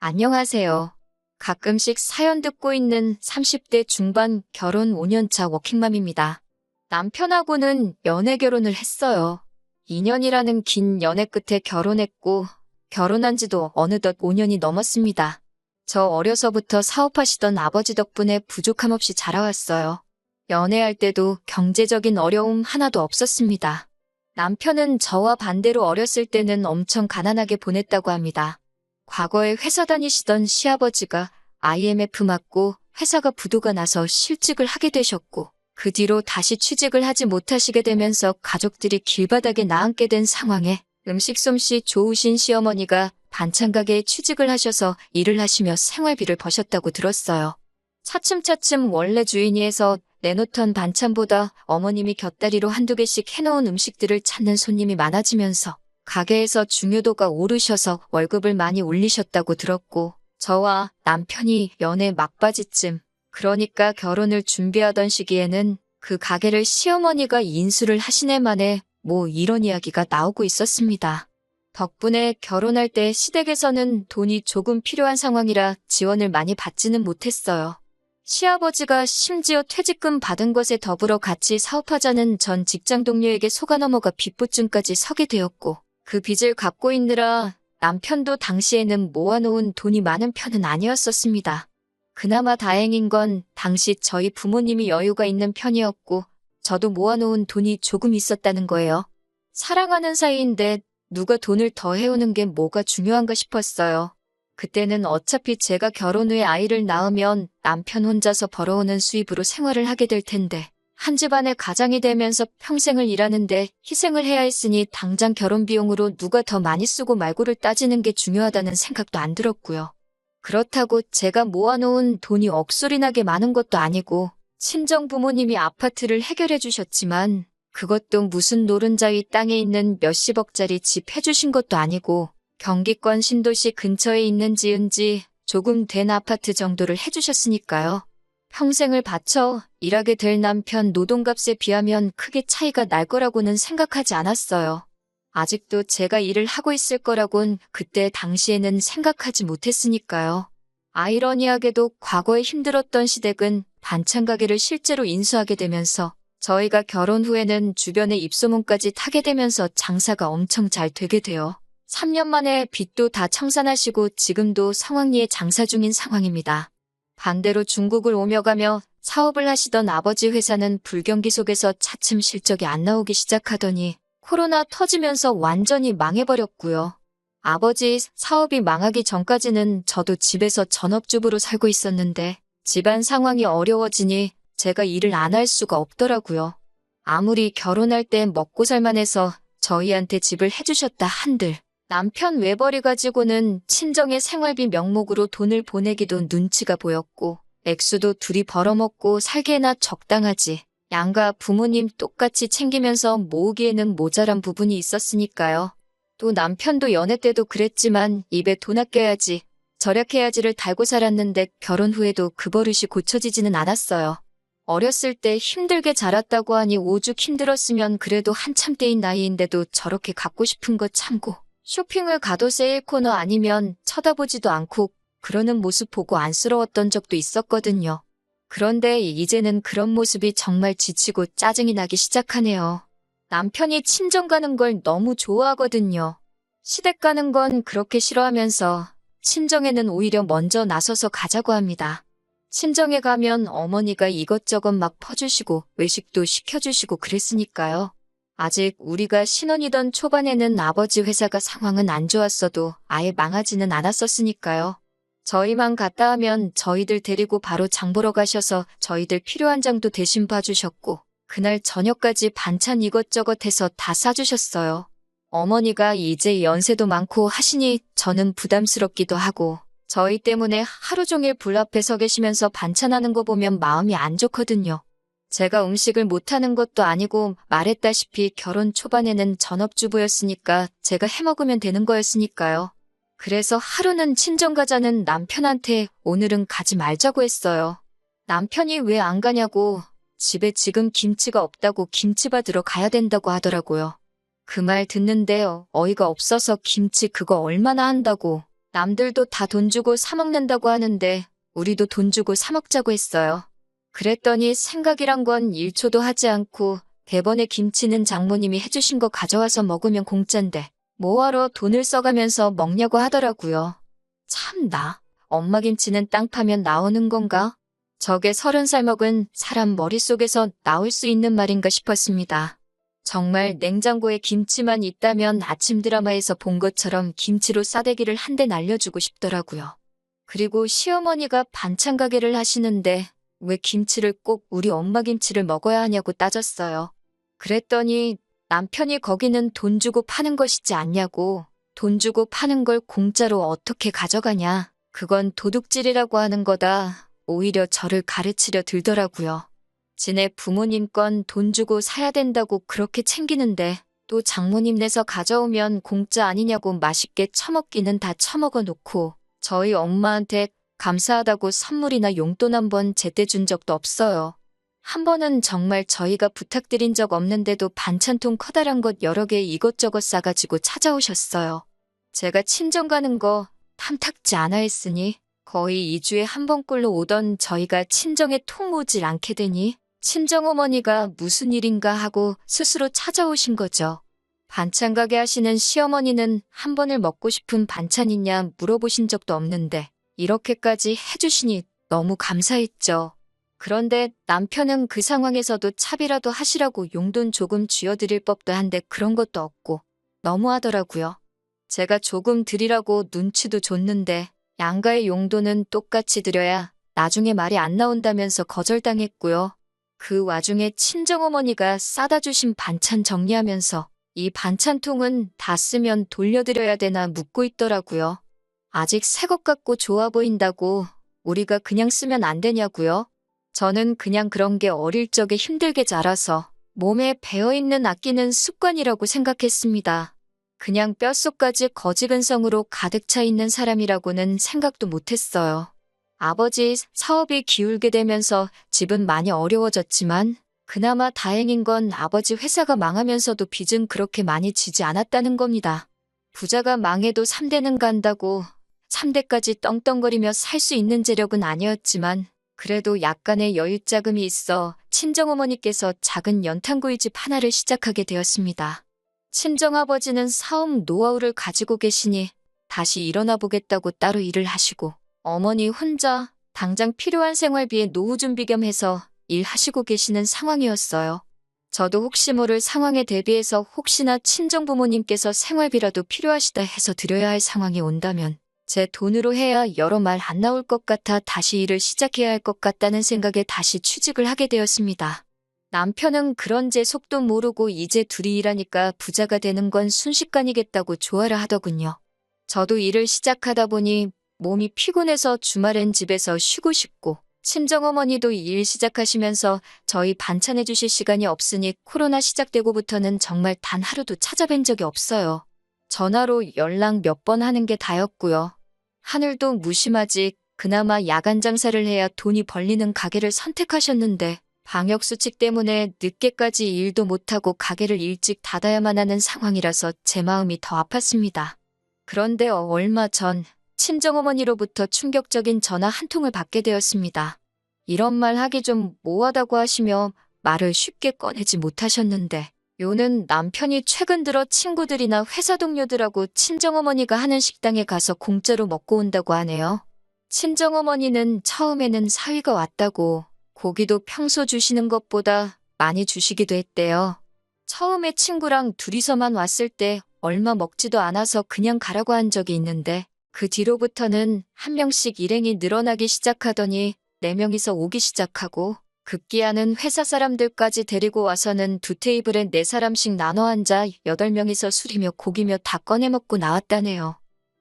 안녕하세요. 가끔씩 사연 듣고 있는 30대 중반 결혼 5년차 워킹맘입니다. 남편하고는 연애 결혼을 했어요. 2년이라는 긴 연애 끝에 결혼했고, 결혼한 지도 어느덧 5년이 넘었습니다. 저 어려서부터 사업하시던 아버지 덕분에 부족함 없이 자라왔어요. 연애할 때도 경제적인 어려움 하나도 없었습니다. 남편은 저와 반대로 어렸을 때는 엄청 가난하게 보냈다고 합니다. 과거에 회사 다니시던 시아버지가 IMF 맞고 회사가 부도가 나서 실직을 하게 되셨고 그 뒤로 다시 취직을 하지 못하시게 되면서 가족들이 길바닥에 나앉게 된 상황에 음식 솜씨 좋으신 시어머니가 반찬 가게에 취직을 하셔서 일을 하시며 생활비를 버셨다고 들었어요. 차츰차츰 원래 주인이 해서 내놓던 반찬보다 어머님이 곁다리로 한두 개씩 해놓은 음식들을 찾는 손님이 많아지면서 가게에서 중요도가 오르셔서 월급을 많이 올리셨다고 들었고 저와 남편이 연애 막바지쯤 그러니까 결혼을 준비하던 시기에는 그 가게를 시어머니가 인수를 하시네 만에 뭐 이런 이야기가 나오고 있었습니다. 덕분에 결혼할 때 시댁에서는 돈이 조금 필요한 상황이라 지원을 많이 받지는 못했어요. 시아버지가 심지어 퇴직금 받은 것에 더불어 같이 사업하자는 전 직장 동료에게 속아 넘어가 빚보증까지 서게 되었고 그 빚을 갚고 있느라 남편도 당시에는 모아놓은 돈이 많은 편은 아니었었습니다. 그나마 다행인 건 당시 저희 부모님이 여유가 있는 편이었고 저도 모아놓은 돈이 조금 있었다는 거예요. 사랑하는 사이인데 누가 돈을 더 해오는 게 뭐가 중요한가 싶었어요. 그때는 어차피 제가 결혼 후에 아이를 낳으면 남편 혼자서 벌어오는 수입으로 생활을 하게 될 텐데 한 집안의 가장이 되면서 평생을 일하는데 희생을 해야 했으니 당장 결혼 비용으로 누가 더 많이 쓰고 말고를 따지는 게 중요하다는 생각도 안 들었고요. 그렇다고 제가 모아놓은 돈이 억소리나게 많은 것도 아니고 친정 부모님이 아파트를 해결해 주셨지만 그것도 무슨 노른자위 땅에 있는 몇십억짜리 집 해주신 것도 아니고 경기권 신도시 근처에 있는 지은 지 조금 된 아파트 정도를 해주셨으니까요. 평생을 바쳐 일하게 될 남편 노동값에 비하면 크게 차이가 날 거라고는 생각하지 않았어요. 아직도 제가 일을 하고 있을 거라곤 그때 당시에는 생각하지 못했으니까요. 아이러니하게도 과거에 힘들었던 시댁은 반찬 가게를 실제로 인수하게 되면서 저희가 결혼 후에는 주변의 입소문까지 타게 되면서 장사가 엄청 잘 되게 돼요. 3년 만에 빚도 다 청산하시고 지금도 성황리에 장사 중인 상황입니다. 반대로 중국을 오며 가며 사업을 하시던 아버지 회사는 불경기 속에서 차츰 실적이 안 나오기 시작하더니 코로나 터지면서 완전히 망해버렸고요. 아버지 사업이 망하기 전까지는 저도 집에서 전업주부로 살고 있었는데 집안 상황이 어려워지니 제가 일을 안 할 수가 없더라고요. 아무리 결혼할 때 먹고 살만해서 저희한테 집을 해주셨다 한들 남편 외벌이 가지고는 친정의 생활비 명목으로 돈을 보내기도 눈치가 보였고 액수도 둘이 벌어먹고 살기에나 적당하지. 양가 부모님 똑같이 챙기면서 모으기에는 모자란 부분이 있었으니까요. 또 남편도 연애 때도 그랬지만 입에 돈 아껴야지, 절약해야지를 달고 살았는데 결혼 후에도 그 버릇이 고쳐지지는 않았어요. 어렸을 때 힘들게 자랐다고 하니 오죽 힘들었으면 그래도 한참 때인 나이인데도 저렇게 갖고 싶은 거 참고 쇼핑을 가도 세일 코너 아니면 쳐다보지도 않고 그러는 모습 보고 안쓰러웠던 적도 있었거든요. 그런데 이제는 그런 모습이 정말 지치고 짜증이 나기 시작하네요. 남편이 친정 가는 걸 너무 좋아하거든요. 시댁 가는 건 그렇게 싫어하면서 친정에는 오히려 먼저 나서서 가자고 합니다. 친정에 가면 어머니가 이것저것 막 퍼주시고 외식도 시켜주시고 그랬으니까요. 아직 우리가 신혼이던 초반에는 아버지 회사가 상황은 안 좋았어도 아예 망하지는 않았었으니까요. 저희만 갔다 하면 저희들 데리고 바로 장 보러 가셔서 저희들 필요한 장도 대신 봐주셨고 그날 저녁까지 반찬 이것저것 해서 다 싸주셨어요. 어머니가 이제 연세도 많고 하시니 저는 부담스럽기도 하고 저희 때문에 하루 종일 불 앞에 서 계시면서 반찬하는 거 보면 마음이 안 좋거든요. 제가 음식을 못하는 것도 아니고 말했다시피 결혼 초반에는 전업주부였으니까 제가 해먹으면 되는 거였으니까요. 그래서 하루는 친정 가자는 남편한테 오늘은 가지 말자고 했어요. 남편이 왜 안 가냐고 집에 지금 김치가 없다고 김치 받으러 가야 된다고 하더라고요. 그 말 듣는데 어이가 없어서 김치 그거 얼마나 한다고 남들도 다 돈 주고 사 먹는다고 하는데 우리도 돈 주고 사 먹자고 했어요. 그랬더니 생각이란 건 1초도 하지 않고 대번에 김치는 장모님이 해주신 거 가져와서 먹으면 공짠데 뭐하러 돈을 써가면서 먹냐고 하더라고요. 참나. 엄마 김치는 땅 파면 나오는 건가? 저게 서른 살 먹은 사람 머릿속에서 나올 수 있는 말인가 싶었습니다. 정말 냉장고에 김치만 있다면 아침 드라마에서 본 것처럼 김치로 싸대기를 한 대 날려주고 싶더라고요. 그리고 시어머니가 반찬 가게를 하시는데 왜 김치를 꼭 우리 엄마 김치를 먹어야 하냐고 따졌어요. 그랬더니 남편이 거기는 돈 주고 파는 것이지 않냐고 돈 주고 파는 걸 공짜로 어떻게 가져가냐. 그건 도둑질이라고 하는 거다. 오히려 저를 가르치려 들더라고요. 지네 부모님 건 돈 주고 사야 된다고 그렇게 챙기는데 또 장모님 내서 가져오면 공짜 아니냐고 맛있게 처먹기는 다 처먹어 놓고 저희 엄마한테 감사하다고 선물이나 용돈 한 번 제때 준 적도 없어요. 한 번은 정말 저희가 부탁드린 적 없는데도 반찬통 커다란 것 여러 개 이것저것 싸가지고 찾아오셨어요. 제가 친정 가는 거 탐탁지 않아 했으니 거의 2주에 한 번꼴로 오던 저희가 친정에 통 오질 않게 되니 친정어머니가 무슨 일인가 하고 스스로 찾아오신 거죠. 반찬 가게 하시는 시어머니는 한 번을 먹고 싶은 반찬 있냐 물어보신 적도 없는데 이렇게까지 해주시니 너무 감사했죠. 그런데 남편은 그 상황에서도 차비라도 하시라고 용돈 조금 쥐어드릴 법도 한데 그런 것도 없고 너무하더라고요. 제가 조금 드리라고 눈치도 줬는데 양가의 용돈은 똑같이 드려야 나중에 말이 안 나온다면서 거절당했고요. 그 와중에 친정어머니가 싸다 주신 반찬 정리하면서 이 반찬통은 다 쓰면 돌려드려야 되나 묻고 있더라고요. 아직 새 것 같고 좋아 보인다고 우리가 그냥 쓰면 안 되냐고요? 저는 그냥 그런 게 어릴 적에 힘들게 자라서 몸에 배어있는 아끼는 습관이라고 생각했습니다. 그냥 뼛속까지 거지근성으로 가득 차 있는 사람이라고는 생각도 못했어요. 아버지 사업이 기울게 되면서 집은 많이 어려워졌지만 그나마 다행인 건 아버지 회사가 망하면서도 빚은 그렇게 많이 지지 않았다는 겁니다. 부자가 망해도 3대는 간다고 3대까지 떵떵거리며 살 수 있는 재력은 아니었지만 그래도 약간의 여유 자금이 있어 친정어머니께서 작은 연탄구이 집 하나를 시작하게 되었습니다. 친정아버지는 사업 노하우를 가지고 계시니 다시 일어나 보겠다고 따로 일을 하시고 어머니 혼자 당장 필요한 생활비에 노후 준비 겸 해서 일하시고 계시는 상황이었어요. 저도 혹시 모를 상황에 대비해서 혹시나 친정 부모님께서 생활비라도 필요하시다 해서 드려야 할 상황이 온다면 제 돈으로 해야 여러 말 안 나올 것 같아 다시 일을 시작해야 할 것 같다는 생각에 다시 취직을 하게 되었습니다. 남편은 그런 제 속도 모르고 이제 둘이 일하니까 부자가 되는 건 순식간이겠다고 조화를 하더군요. 저도 일을 시작하다 보니 몸이 피곤해서 주말엔 집에서 쉬고 싶고 친정어머니도 일 시작하시면서 저희 반찬해 주실 시간이 없으니 코로나 시작되고부터는 정말 단 하루도 찾아뵌 적이 없어요. 전화로 연락 몇 번 하는 게 다였고요. 하늘도 무심하지 그나마 야간 장사를 해야 돈이 벌리는 가게를 선택하셨는데 방역수칙 때문에 늦게까지 일도 못하고 가게를 일찍 닫아야만 하는 상황이라서 제 마음이 더 아팠습니다. 그런데 얼마 전 친정어머니로부터 충격적인 전화 한 통을 받게 되었습니다. 이런 말 하기 좀 모하다고 하시며 말을 쉽게 꺼내지 못하셨는데 요는 남편이 최근 들어 친구들이나 회사 동료들하고 친정어머니가 하는 식당에 가서 공짜로 먹고 온다고 하네요. 친정어머니는 처음에는 사위가 왔다고 고기도 평소 주시는 것보다 많이 주시기도 했대요. 처음에 친구랑 둘이서만 왔을 때 얼마 먹지도 않아서 그냥 가라고 한 적이 있는데 그 뒤로부터는 한 명씩 일행이 늘어나기 시작하더니 네 명이서 오기 시작하고 급기야는 회사 사람들까지 데리고 와서는 두 테이블에 네 사람씩 나눠 앉아 여덟 명이서 술이며 고기며 다 꺼내 먹고 나왔다네요.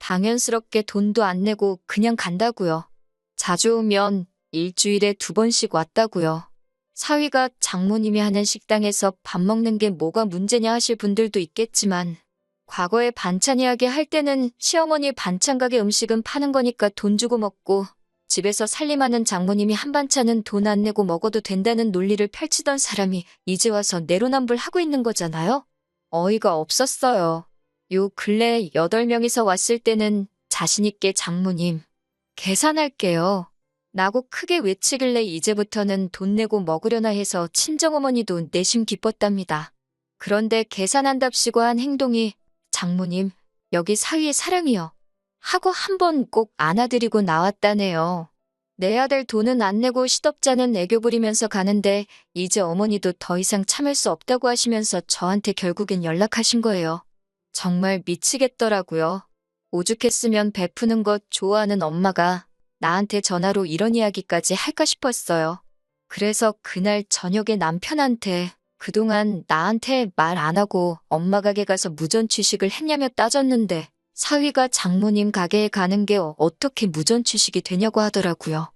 당연스럽게 돈도 안 내고 그냥 간다고요. 자주 오면 일주일에 두 번씩 왔다고요. 사위가 장모님이 하는 식당에서 밥 먹는 게 뭐가 문제냐 하실 분들도 있겠지만 과거에 반찬 이야기 할 때는 시어머니 반찬 가게 음식은 파는 거니까 돈 주고 먹고 집에서 살림하는 장모님이 한 반찬은 돈 안 내고 먹어도 된다는 논리를 펼치던 사람이 이제 와서 내로남불 하고 있는 거잖아요? 어이가 없었어요. 요 근래 8명이서 왔을 때는 자신있게 장모님, 계산할게요. 나고 크게 외치길래 이제부터는 돈 내고 먹으려나 해서 친정어머니도 내심 기뻤답니다. 그런데 계산한답시고 한 행동이 장모님, 여기 사위의 사랑이요. 하고 한 번 꼭 안아드리고 나왔다네요. 내야 될 돈은 안 내고 시덥잖은 애교 부리면서 가는데 이제 어머니도 더 이상 참을 수 없다고 하시면서 저한테 결국엔 연락하신 거예요. 정말 미치겠더라고요. 오죽했으면 베푸는 것 좋아하는 엄마가 나한테 전화로 이런 이야기까지 할까 싶었어요. 그래서 그날 저녁에 남편한테 그동안 나한테 말 안 하고 엄마 가게 가서 무전 취식을 했냐며 따졌는데 사위가 장모님 가게에 가는 게 어떻게 무전 취식이 되냐고 하더라고요.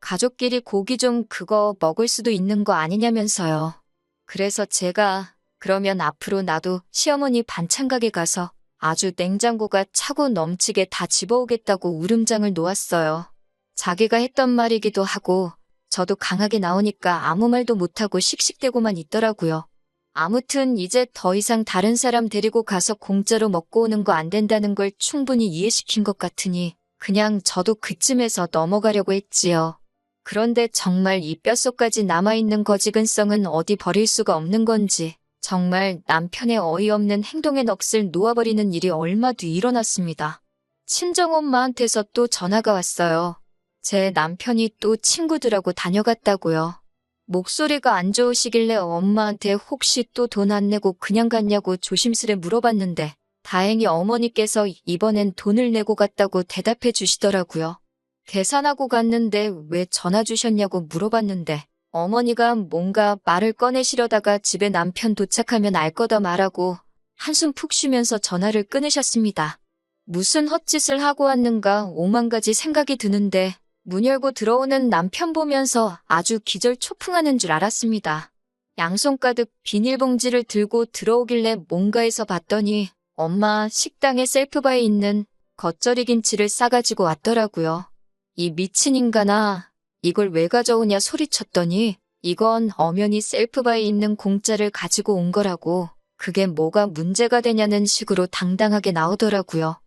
가족끼리 고기 좀 그거 먹을 수도 있는 거 아니냐면서요. 그래서 제가 그러면 앞으로 나도 시어머니 반찬 가게 가서 아주 냉장고가 차고 넘치게 다 집어오겠다고 울음장을 놓았어요. 자기가 했던 말이기도 하고 저도 강하게 나오니까 아무 말도 못하고 씩씩대고만 있더라고요. 아무튼 이제 더 이상 다른 사람 데리고 가서 공짜로 먹고 오는 거 안 된다는 걸 충분히 이해시킨 것 같으니 그냥 저도 그쯤에서 넘어가려고 했지요. 그런데 정말 이 뼛속까지 남아있는 거지근성은 어디 버릴 수가 없는 건지 정말 남편의 어이없는 행동에 넋을 놓아버리는 일이 얼마 뒤 일어났습니다. 친정엄마한테서 또 전화가 왔어요. 제 남편이 또 친구들하고 다녀갔다고요. 목소리가 안 좋으시길래 엄마한테 혹시 또 돈 안 내고 그냥 갔냐고 조심스레 물어봤는데 다행히 어머니께서 이번엔 돈을 내고 갔다고 대답해 주시더라고요. 계산하고 갔는데 왜 전화 주셨냐고 물어봤는데 어머니가 뭔가 말을 꺼내시려다가 집에 남편 도착하면 알 거다 말하고 한숨 푹 쉬면서 전화를 끊으셨습니다. 무슨 헛짓을 하고 왔는가 오만 가지 생각이 드는데 문 열고 들어오는 남편 보면서 아주 기절 초풍하는 줄 알았습니다. 양손 가득 비닐봉지를 들고 들어오길래 뭔가에서 봤더니 엄마 식당에 셀프바에 있는 겉절이 김치를 싸가지고 왔더라고요. 이 미친 인간아, 이걸 왜 가져오냐 소리쳤더니 이건 엄연히 셀프바에 있는 공짜를 가지고 온 거라고 그게 뭐가 문제가 되냐는 식으로 당당하게 나오더라고요.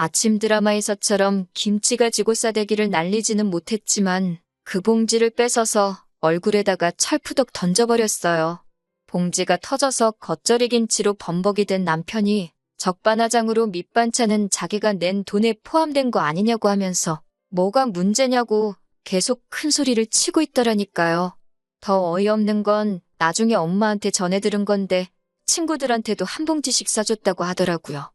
아침 드라마에서처럼 김치 가지고 싸대기를 날리지는 못했지만 그 봉지를 뺏어서 얼굴에다가 철푸덕 던져버렸어요. 봉지가 터져서 겉절이 김치로 범벅이 된 남편이 적반하장으로 밑반찬은 자기가 낸 돈에 포함된 거 아니냐고 하면서 뭐가 문제냐고 계속 큰 소리를 치고 있더라니까요. 더 어이없는 건 나중에 엄마한테 전해 들은 건데 친구들한테도 한 봉지씩 싸줬다고 하더라고요.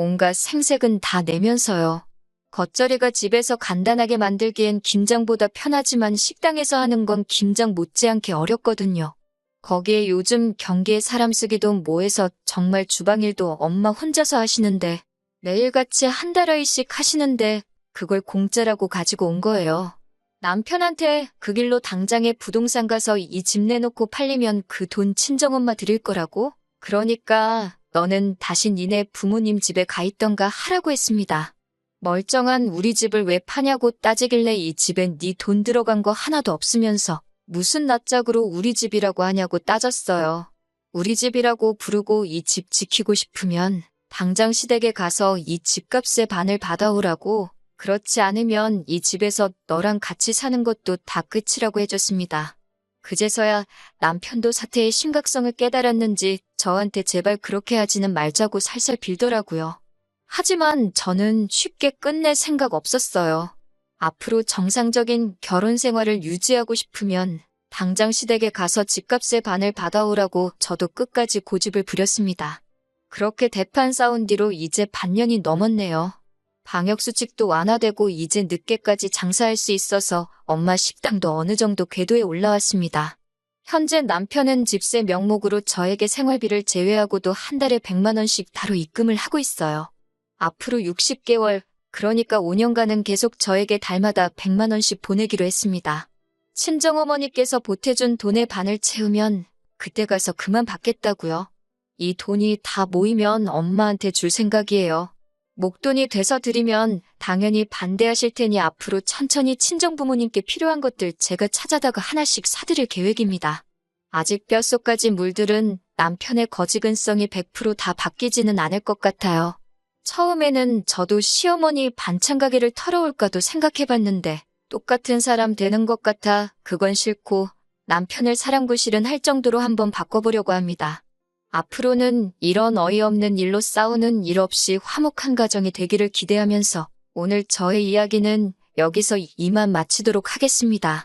온갖 생색은 다 내면서요. 겉절이가 집에서 간단하게 만들기엔 김장보다 편하지만 식당에서 하는 건 김장 못지않게 어렵거든요. 거기에 요즘 경기에 사람 쓰기도 뭐해서 정말 주방일도 엄마 혼자서 하시는데 매일같이 한 달어이씩 하시는데 그걸 공짜라고 가지고 온 거예요. 남편한테 그 길로 당장에 부동산 가서 이 집 내놓고 팔리면 그 돈 친정엄마 드릴 거라고? 그러니까 너는 다시 니네 부모님 집에 가 있던가 하라고 했습니다. 멀쩡한 우리 집을 왜 파냐고 따지길래 이 집엔 네 돈 들어간 거 하나도 없으면서 무슨 낯짝으로 우리 집이라고 하냐고 따졌어요. 우리 집이라고 부르고 이 집 지키고 싶으면 당장 시댁에 가서 이 집값의 반을 받아오라고 그렇지 않으면 이 집에서 너랑 같이 사는 것도 다 끝이라고 해줬습니다. 그제서야 남편도 사태의 심각성을 깨달았는지 저한테 제발 그렇게 하지는 말자고 살살 빌더라고요. 하지만 저는 쉽게 끝낼 생각 없었어요. 앞으로 정상적인 결혼 생활을 유지하고 싶으면 당장 시댁에 가서 집값의 반을 받아오라고 저도 끝까지 고집을 부렸습니다. 그렇게 대판 싸운 뒤로 이제 반년이 넘었네요. 방역수칙도 완화되고 이제 늦게까지 장사할 수 있어서 엄마 식당도 어느 정도 궤도에 올라왔습니다. 현재 남편은 집세 명목으로 저에게 생활비를 제외하고도 한 달에 100만원씩 따로 입금을 하고 있어요. 앞으로 60개월, 그러니까 5년간은 계속 저에게 달마다 100만원씩 보내기로 했습니다. 친정어머니께서 보태준 돈의 반을 채우면 그때 가서 그만 받겠다고요. 이 돈이 다 모이면 엄마한테 줄 생각이에요. 목돈이 돼서 드리면 당연히 반대하실 테니 앞으로 천천히 친정 부모님께 필요한 것들 제가 찾아다가 하나씩 사드릴 계획입니다. 아직 뼛속까지 물들은 남편의 거지근성이 100%다 바뀌지는 않을 것 같아요. 처음에는 저도 시어머니 반찬 가게를 털어올까도 생각해봤는데 똑같은 사람 되는 것 같아 그건 싫고 남편을 사랑구실은 할 정도로 한번 바꿔보려고 합니다. 앞으로는 이런 어이없는 일로 싸우는 일 없이 화목한 가정이 되기를 기대하면서 오늘 저의 이야기는 여기서 이만 마치도록 하겠습니다.